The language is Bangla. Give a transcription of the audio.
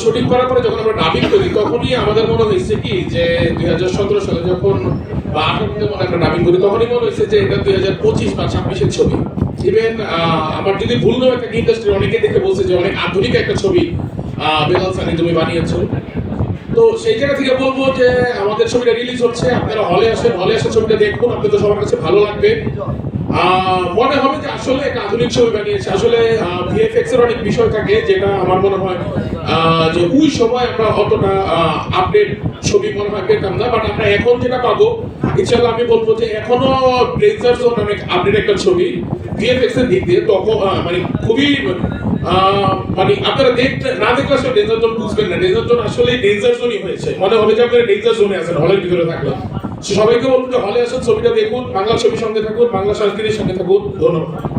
শুটিং করার পরে যখন আমরা ডাবিং করি তখনই আমাদের মনে হয়েছে কি যে দুই হাজার সতেরো সালে যখন বা আঠারোতে আমরা ডাবিং করি তখনই মনে হয়েছে যে এটা দুই হাজার পঁচিশ বা ছাব্বিশের ছবি। ইভেন আমার যদি ভুল না হয়, একটা ইন্ডাস্ট্রি অনেকে দেখে বলছে যে অনেক আধুনিক একটা ছবি বেলাল সানি তুমি বানিয়েছো তো সেই জায়গা থেকে বলব যে আমাদের ছবিটা রিলিজ হচ্ছে আপনারা হলে আসেন হলে এসে ছবিটা দেখুন আপনাদের সবার কাছে ভালো লাগবে। মনে হবে যে আসলে একটা আধুনিক ছবি বানিয়েছে। আসলে ভিএফএক্স এর অনেক বিষয় থাকে যেটা আমার মনে হয় যে ওই সময় আমরা অতটা আপডেট ছবি মনে হয় পেতাম না। বাট আমরা এখন যেটা পাবো ইনশাল্লাহ আমি বলব যে এখনও ডেঞ্জার জোন অনেক আপডেট একটা ছবি ভিএফএক্স এর দিক দিয়ে তখন মানে খুবই মানে আপনারা দেখতে, না দেখলে আসলে ডেঞ্জার জোন বুঝবেন না। ডেঞ্জার জোন আসলে ডেঞ্জার জোনই হয়েছে। মনে হবে যে আপনারা ডেঞ্জার জোনে আছেন, হলের ভিতরে থাকলে। So সবাইকে বলব যে হলে আসুন ছবিটা দেখুন, বাংলা ছবির সঙ্গে থাকুন, বাংলা সংস্কৃতির সঙ্গে থাকুন। ধন্যবাদ।